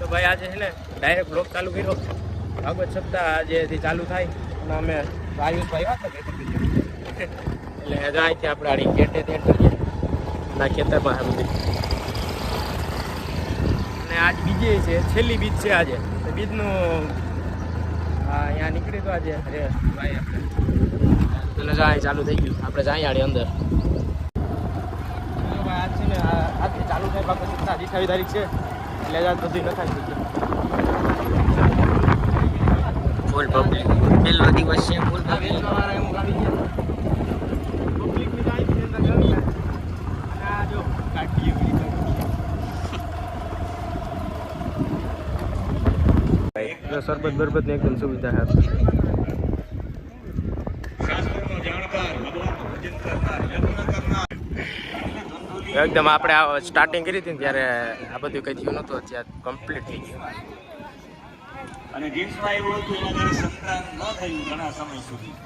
તો ભાઈ આજે છે ને ડાયરેક્ટ બ્લોક ચાલુ કર્યો. ભાગવત સપ્તાહ આજેથી ચાલુ થાય. અને અમે આયુષભાઈ હતા. એટલે જાય છે આપણે આડી ગેટે તે કરીએ. ના ખેતર છે બધી. અને આજ બીજી છે, છેલ્લી બીજ છે આજે. તો બીજનું અહીંયા નીકળી તો આજે અરે ભાઈ આપણે. એટલે જાય ચાલુ થઈ ગયું. આપણે જાય આડી અંદર. આજ છે ને આજે ચાલુ થાય બાકી સપ્તાહ. અઠ્ઠાવીસ તારીખ છે. એટલે બધી નખાઈ ફૂલ પબ્લિક પહેલો દિવસ છે ફૂલ પબ્લિક જો. સરબત બરબતની એકદમ સુવિધા છે. એકદમ આપણે આ સ્ટાર્ટિંગ કરી હતી ને ત્યારે આ બધું કઈ થયું નતું અત્યારે કમ્પ્લીટ થઈ ગયું. અને જીન્સમાં એવું હતું એના ઘરે સંતાન ન થયું ઘણા સમય સુધી.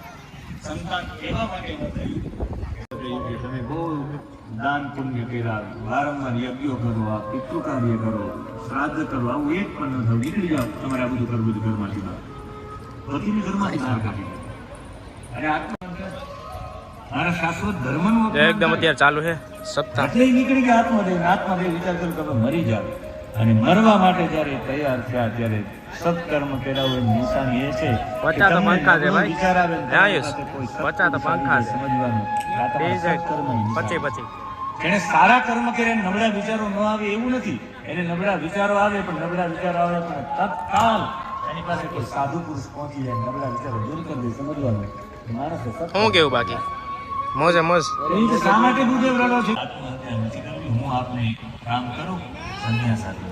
સંતાન એવા માટે ન થયું. તમે બહુ દાન પુણ્ય કર્યા. વારંવાર યજ્ઞો કરો આ પિતૃ કાર્ય કરો શ્રાદ્ધ કરો આવું એક પણ ન થયું. નીકળી જાઓ. તમારે આ બધું કરવું બધું ઘરમાંથી બહાર. પતિને ઘરમાંથી બહાર કાઢી અને આત્મા મારા શાશ્વત ધર્મનું એકદમ અત્યારે ચાલુ છે. સપ્તાહ એટલે નીકળી ગયા આત્મદેવ આત્મદેવ વિચાર કરો કે મરી જાવ અને મરવા માટે જ્યારે તૈયાર થયા ત્યારે સત્કર્મ કર્યા હોય નિશાની એ છે પચા તો પંખા છે ભાઈ. વિચાર આવે આયુષ. પચા તો પંખા છે. સમજવાનું. પછી પછી. જેણે સારા કર્મ કરે નબળા વિચારો ન આવે એવું નથી. એને નબળા વિચારો આવે પણ નબળા વિચારો આવે પણ તત્કાલ એની પાસે કોઈ સાધુ પુરુષ પહોંચી જાય નબળા વિચારો દૂર કરી દે. સમજવાનું. માણસે શું કેવું બાકી? મોજે મોજ. શા માટે ગુરુદેવ રડો છો? આત્મહત્યા નથી કરવી હું આપને એક કામ કરું સંન્યાસ આપી.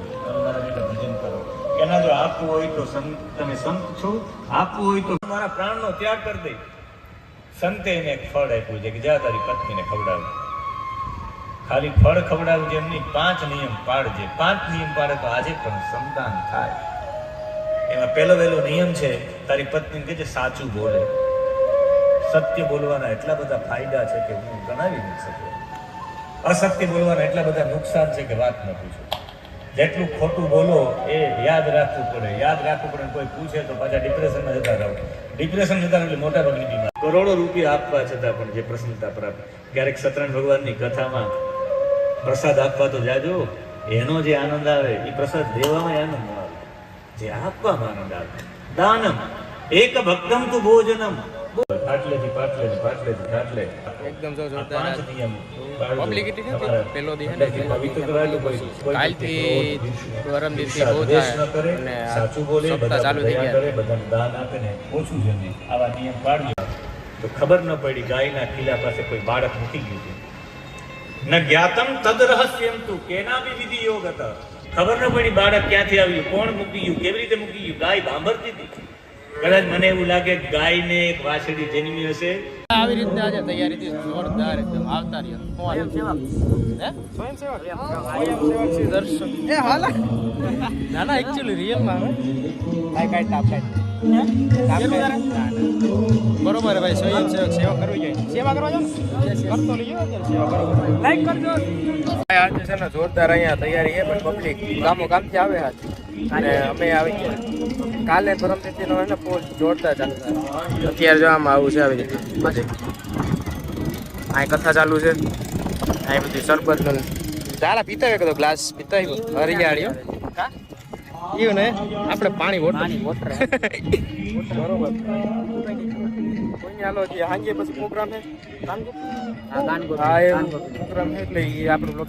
ભજન કરો. એના જો આપવું હોય તો સંત તમે સંત છો? આપવું હોય તો મારા પ્રાણનો ત્યાગ કરી દે. સંતે એને એક ફળ આપ્યું છે કે જા તારી પત્નીને ખવડાવ. ખાલી ફળ ખવડાવજે છે એમની પાંચ નિયમ પાડજે પાંચ નિયમ પાડે તો આજે પણ સંતાન થાય. એમાં પહેલો વહેલો નિયમ છે તારી પત્નીને જે સાચું બોલે. સત્ય બોલવાના એટલા બધા ફાયદા છે કે હું ગણાવી નથી શકું. અસત્ય બોલવાના એટલા બધા નુકસાન છે કે વાત ન પૂછો. જેટલું ખોટું બોલો એ યાદ રાખવું પડે. યાદ રાખવું પડે કોઈ પૂછે તો પાછા ડિપ્રેશનમાં જતા રહો. ડિપ્રેશન જતા એટલે મોટા ભાગની બીમારી. કરોડો રૂપિયા આપવા છતાં પણ જે પ્રસન્નતા પ્રાપ્ત. ક્યારેક સત્યનારાયણ ભગવાનની કથામાં પ્રસાદ આપવા તો જાજો. એનો જે આનંદ આવે એ પ્રસાદ દેવામાં આનંદ આવે. જે આપવામાં આનંદ આવે. દાનમ. એક ભક્તમ તું ભોજનમ. પાટલેથી પાટલે ને પાટલેથી પાટલે. એકદમ જો જોરદાર. પબ્લિસિટી પેલો દી હે કાલથી ગરમ દિવસથી બહુ થાય. અને સાચું બોલે સપ્તાહ બધા ચાલુ થઈ ગયા. બધાને દાન આપે ને ઓછું જમે આવા નિયમ પાડજો. તો ખબર ન પડી ગાયના ખીલા પાસે કોઈ બાળક મૂકી ગયું છે. ન જ્ઞાતમ તદ રહસ્યમ તું કેના બી વિધિ યોગ હતા? ખબર ન પડી બાળક ક્યાંથી આવ્યું કોણ મૂકી ગયું કેવી રીતે મૂકી ગયું? ગાય ભાંભરતી હતી. કદાચ મને એવું લાગે ગાય ગાયને એક વાછડી જન્મી હશે. આવી રીતના આજે તૈયારી થી જોરદાર એકદમ આવતા રહ્યા. હે? દર્શન એ હાલા. ના ના એકચ્યુઅલી રિયલમાં કાઈ કાઈ ટાપ કાઈ. બરોબર ભાઈ ભાઈ સ્વયંસેવક સેવા કરવી જોઈએ. સેવા કરવા જાવ કરતો લઈ સેવા કરો. લાઈક કરજો. આજે છે ને જોરદાર અહીંયા તૈયારી છે પણ પબ્લિક ગામો કામથી આવે હાથ અને અમે આવી ગયા. કાલે પરમ તિથિનો છે ને પોલ જોરદાર ચાલુ અત્યારે જો આમ આવું છે આવી રીતે. અહીં કથા ચાલુ છે. અહીં બધી શરબતનું. ચાલા પીતા હોય કદો ગ્લાસ પીતા હોય હરિયાળીઓ કા? એવું ને આપણે પાણી વોટર. વોટર. બરોબર. હાલો જે હાંજે પછી પ્રોગ્રામ છે. હા એ પ્રોગ્રામ છે એટલે એ આપણું બ્લોગ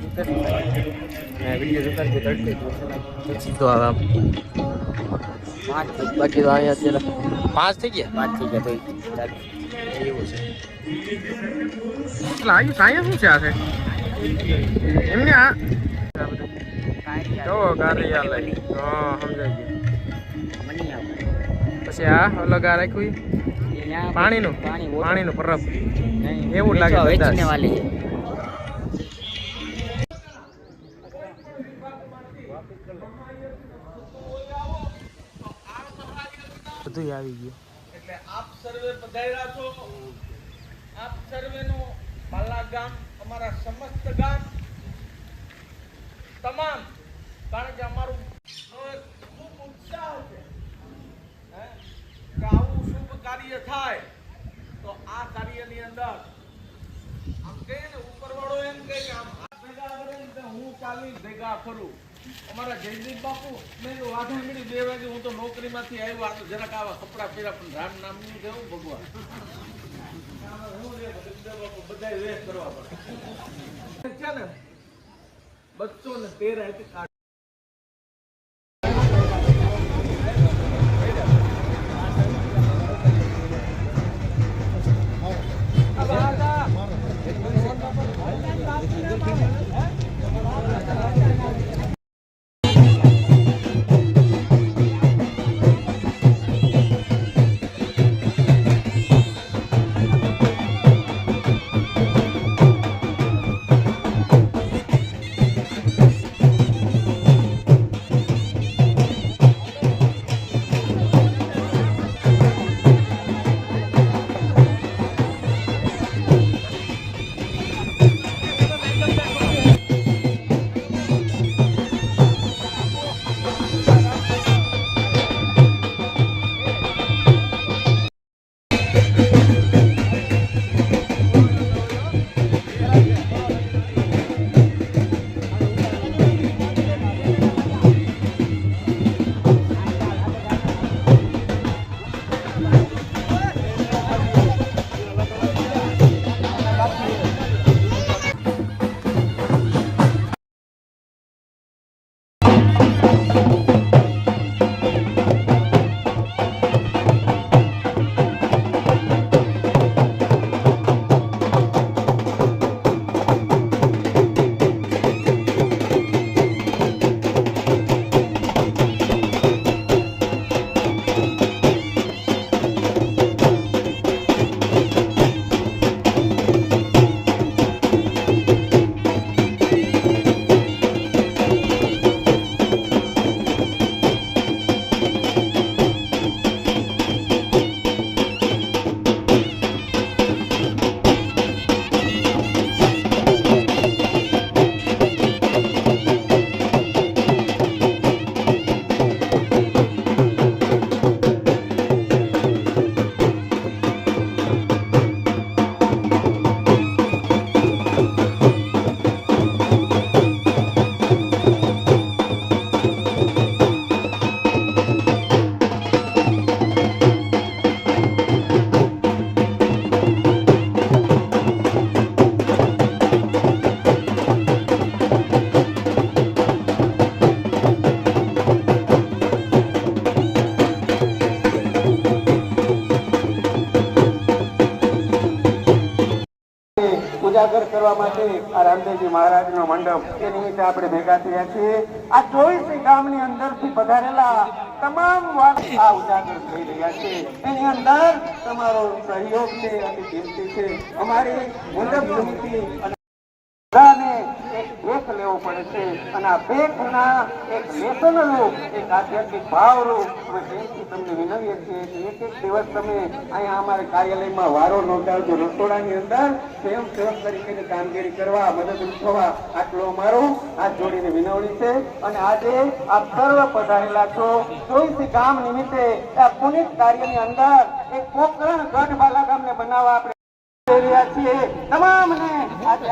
વીડિયો જોતા જ તડકે સીધો આવે પાંચ બાકી તો અહીંયા અત્યારે પાંચ થઈ ગયા? પાંચ થઈ ગયા તો એવું છે. આયુ સાયા શું છે આ છે એમને આ જો ગારિયા લઈ હા સમજાઈ ગયું. પછી આ અલગ આ રાખ્યું? પાણીનું? પાણીનું પરબ. એવું લાગે કદાચ. બધું આવી ગયું. એટલે આપ સર્વે પધાર્યા છો? આપ સર્વેનો બાલા ગામ, અમારા સમસ્ત ગામ, તમામ. કારણ કે અમારું ખૂબ ઉત્સાહ છે. કે આવું શુભ કાર્ય થાય, તો આ કાર્યની અંદર આમ કહીએ ને, ઉપરવાળો એમ કહે કે આમ આ ભેગા કરે હું ચાલી ભેગા ફરું. અમારા જયદીપ બાપુ મેં તો વાંધો મળી બે વાગે હું તો નોકરીમાંથી આવ્યો આ તો જરાક આવા કપડાં પહેર્યા પણ રામ નામનું કેવું ભગવાન. બધા વેશ કરવા પડે. છે ને બચ્ચો ને તેર હતી મહારાજનો મંડપ એ નિમિત્તે આપણે ભેગા થયા છીએ. આ ચોવીસી ગામની અંદરથી પધારેલા તમામ વાત ઉજાગર થઈ રહ્યા છે. એની અંદર તમારો સહયોગ છે અમારી મંડપ સમિતિ ભેખ લેવો પડે છે અને આ ભેખના એક લેસનરૂપ એક આધ્યાત્મિક ભાવરૂપ અમે જયંતિ તમને વિનવીએ છીએ એક એક દિવસ તમે અહીંયા અમારા કાર્યાલયમાં વારો નોંધાવજો. રસોડાની અંદર સ્વયં સેવક તરીકેની કામગીરી કરવા મદદરૂપ થવા આટલો અમારો હાથ જોડીને વિનવણી છે. અને આજે આપ સર્વ પધારેલા છો. ચોવીસી ગામ નિમિત્તે આ પુનિત કાર્યની અંદર એક પોકરણ ગઢ બાલા ગામને બનાવવા આપણે તમામને આજે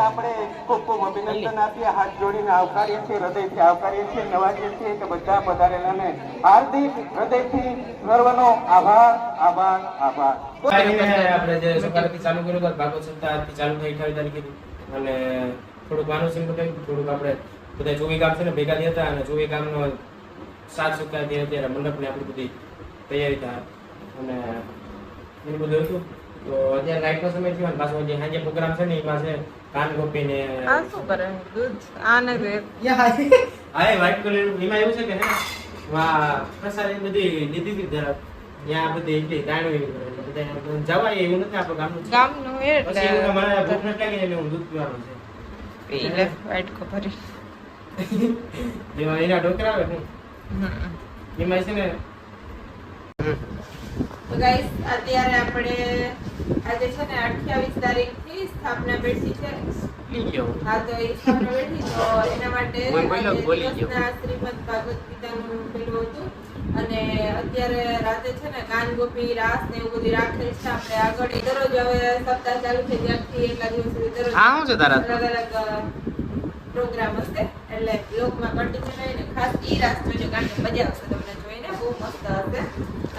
અને થોડુંક માનવસિંહ પટેલ થોડુંક આપણે બધા ચોવી ગામ છે ને, ભેગા અને ચોવી ગામનો સાત સુખ્યા મંડપ ને આપણી બધી તૈયારી હતા અને એનું બધું હતું. તો અત્યારે રાઈટનો સમય થયો ને પાછો જે સાંજે પ્રોગ્રામ છે ને એ પાસે કાન ગોપી ને આ શું કરે? દૂધ? આ ને રે હા. એ વાઈટ કલર એમાં એવું છે કે હે વા પ્રસાદ બધી લીધી હતી જરા ત્યાં બધી એટલી એટલે બધા જવાય એવું નથી આપણું ગામનું. ગામનું કે મને ભૂખ નથી લાગી એટલે હું દૂધ પીવાનું છે. પી વાઈટ વાટકો એમાં એના ઢોકરા આવે ને. એમાં છે ને તો ગાઈસ અત્યારે આપણે આજે છે ને 28 તારીખથી સ્થાપના બેઠી છે. હા તો એ સ્થાપના બેઠી તો એના માટે બોલ, બોલો, આજે બોલી ગયો. દિવસના શ્રીમદ ભાગવત ગીતાનું પેલું હતું. અને અત્યારે રાતે છે ને કાન ગોપી રાસ ને એવું બધું રાખેલ છે. આપણે આગળ દરરોજ હવે સપ્તાહ ચાલુ થઈ ત્યારથી એટલા દિવસ સુધી દરરોજ આ શું છે તારા અલગ અલગ પ્રોગ્રામ હશે. એટલે બ્લોગમાં કન્ટિન્યુ રહીને ખાસ ઈ રાસ જોજો કારણ કે મજા આવશે તમને જોઈને. બહુ મસ્ત હશે.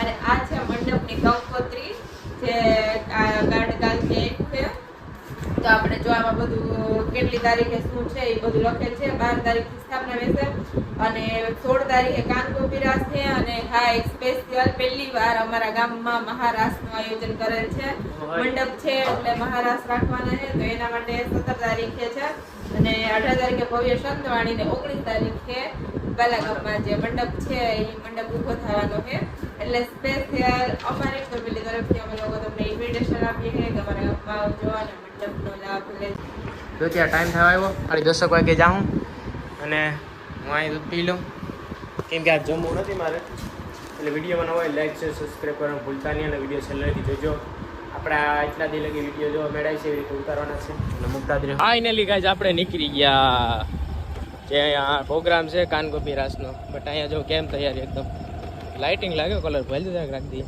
અને આ છે મંડપની કંકોત્રી જે આ કાર્ડ કાલથી આપ્યું છે તો આપણે જો આમાં બધું કેટલી તારીખે શું છે એ બધું લખેલ છે, બાર તારીખ સ્થાપના રહેશે. અને સોળ તારીખે કાનગોપી રાસ છે અને હા, એક સ્પેશિયલ પહેલી વાર અમારા ગામમાં મહારાસનું આયોજન કરેલ છે. મંડપ છે એટલે મહારાસ રાખવાના છે, તો એના માટે સત્તર તારીખે છે. અને અઢાર તારીખે ભવ્ય સંતવાણી ને ઓગણીસ તારીખે બાલાગામમાં જે મંડપ છે, એ મંડપ ઊભો થવાનો છે. એટલે સ્પેશિયલ અમારી ફેમિલી તરફથી અમે લોકો તમને ઇન્વિટેશન આપીએ છીએ. તમારા ગામમાં આવજો તો ત્યાં ટાઈમ થવા આવ્યો. ખાલી દસક વાગે જાઉં અને હું અહીં દૂધ પી લઉં. કેમ કે આ જમવું નથી મારે. એટલે વિડીયોમાં નવા લાઈક છે સબસ્ક્રાઈબ કરવાનું ભૂલતા નહીં અને વીડિયો છેલ્લેથી જોજો. આપણા એટલા દી લગી વીડિયો જો મેળાય છે એવી રીતે છે. અને મૂકતા જ ફાઇનલી ગાઈઝ આપણે નીકળી ગયા. જે અહીંયા પ્રોગ્રામ છે, કાનગોપી રાસનો. બટ અહીંયા જો કેમ તૈયારી એકદમ. લાઇટિંગ લાગ્યો કલર ભલે જરાક રાખી દઈએ.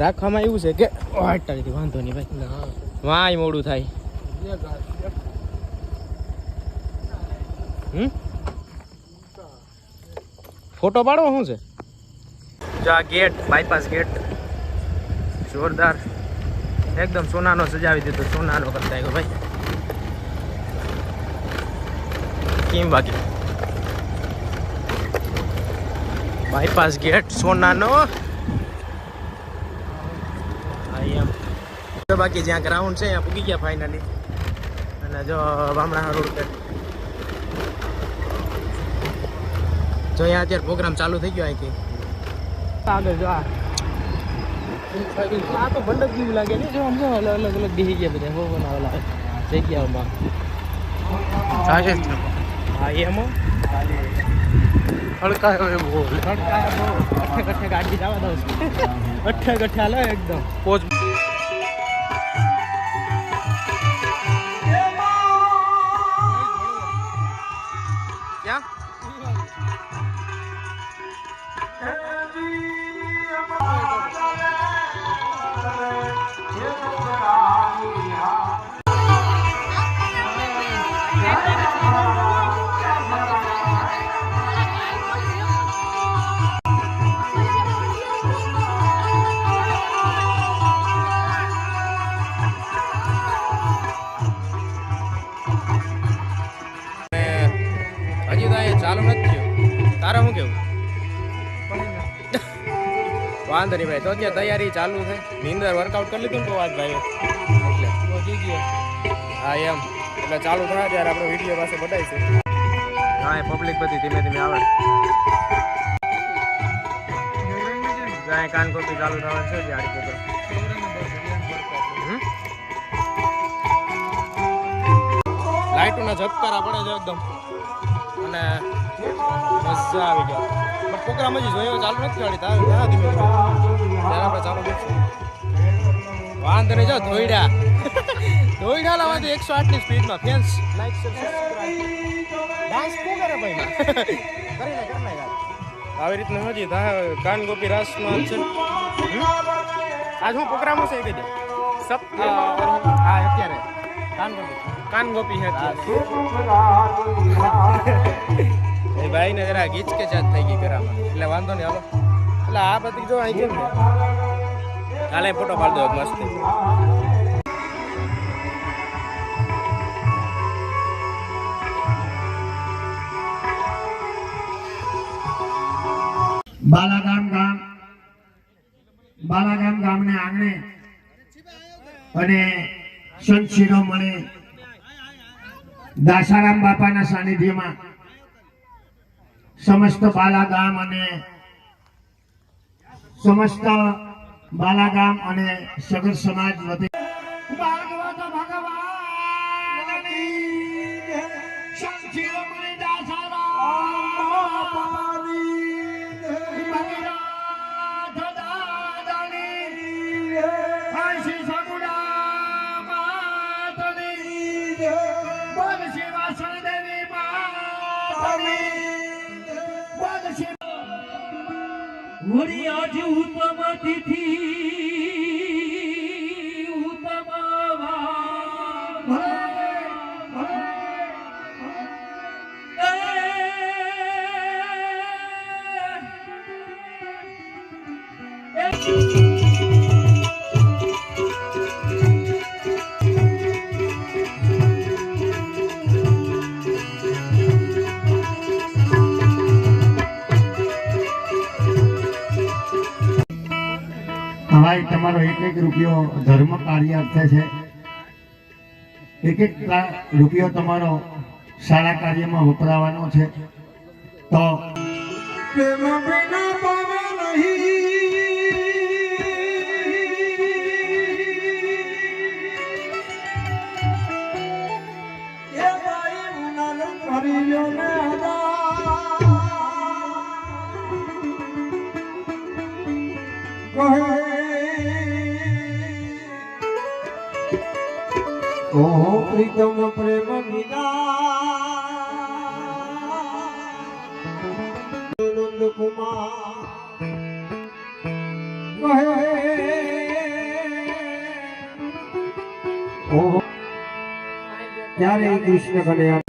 રાખવામાં એવું છે કે અટાડીથી વાંધો નહીં ભાઈ. વાંય મોડું થાય. હમ? ફોટો પાડો શું છે? જો આ ગેટ બાયપાસ ગેટ. જોરદાર. એકદમ સોનાનો સજાવી દીધો સોનાનો કરતા આવ્યો ભાઈ. કેમ બાકી? બાયપાસ ગેટ સોનાનો હા એમ તો બાકી જ્યાં ગ્રાઉન્ડ છે ત્યાં પૂગી ગયા ફાઇનલી અને જો બામણા રોડ પર જો અહીંયા અત્યારે પ્રોગ્રામ ચાલુ થઈ ગયો અહીંથી. આગળ જો આ. તો મંડપ જેવું લાગે ને જો આમ જો અલગ અલગ અલગ બેસી ગયા બધા હો બનાવેલા જગ્યાઓમાં. હા એમ. હડકાયો એ બહુ હડકાયો અઠે કઠે ગાડી જવા દો અઠે કઠે હાલે એકદમ. પોચ વાંધો ભાઈ. તો અત્યારે તૈયારી ચાલુ છે. નીંદર વર્કઆઉટ કરી લીધું તો આજ ભાઈ. હા, એમ. એટલે ચાલુ થાય ત્યારે આપણે વીડિયો પાસે બતાવીશું. હા, એ પબ્લિક બધી ધીમે ધીમે આવે. ગાય કાન કોપી ચાલુ થવાનું છે પ્રોગ્રામ લાઇટોના પડે છે એકદમ. અને મજા આવી ગયો બટ પ્રોગ્રામ હજી જોયો ચાલુ નથી વાળી તારે ત્યાં ધીમે ત્યારે આપણે ચાલુ વાંધો નહીં જાઓ ધોઈડા. ધોઈડા લાવવાથી એકસો આઠની સ્પીડમાં. ફેન્સ. લાઈક ડાન્સ શું કરે ભાઈ? માં કરી લે આવી રીતનું હજી કાન ગોપી રાસમાં છે. આજ હું પ્રોગ્રામ હશે કહી દે. સપ હા અત્યારે. કાન ગોપી. કાન ગોપી છે એ ભાઈ ને જરા ગીચ કે થઈ ગઈ ઘરામાં એટલે વાંધો નહીં, હાલો. એટલે આ બધી જો અહીં કેમ કાલે ફોટો પાડ દો મસ્ત. બાલાગામ ગામ, બાલાગામ ગામને આંગણે અને સંત શિરોમણી દાસારામ બાપાના સાનિધ્યમાં સમસ્ત બાલાગામ અને સમસ્ત બાલાગામ અને સગર સમાજ વતી ધરી આજ ઉપમા તિથિ ભાઈ, તમારો એક એક રૂપિયો ધર્મ કાર્ય અર્થે છે. એક એક રૂપિયો તમારો સારા કાર્યમાં વપરાવાનો છે. તો કહે મોહ પ્રીતમ પ્રેમ વિનંદ કુમાર ત્યારે કૃષ્ણ કલ્યાણ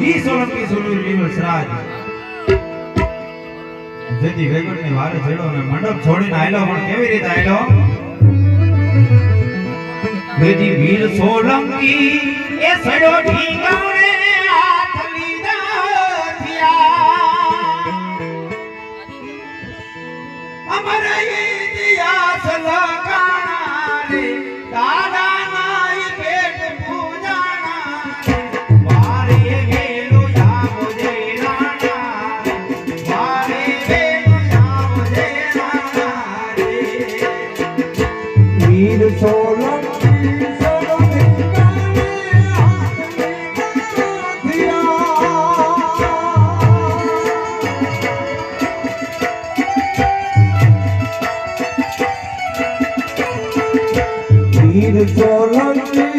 ઈ સોલંકી સોલંકી જેથી વૈગુણ છેડો ને મંડપ છોડીને આયલો. પણ કેવી રીતે આયલો? જેથી વીર સોલંકી વીર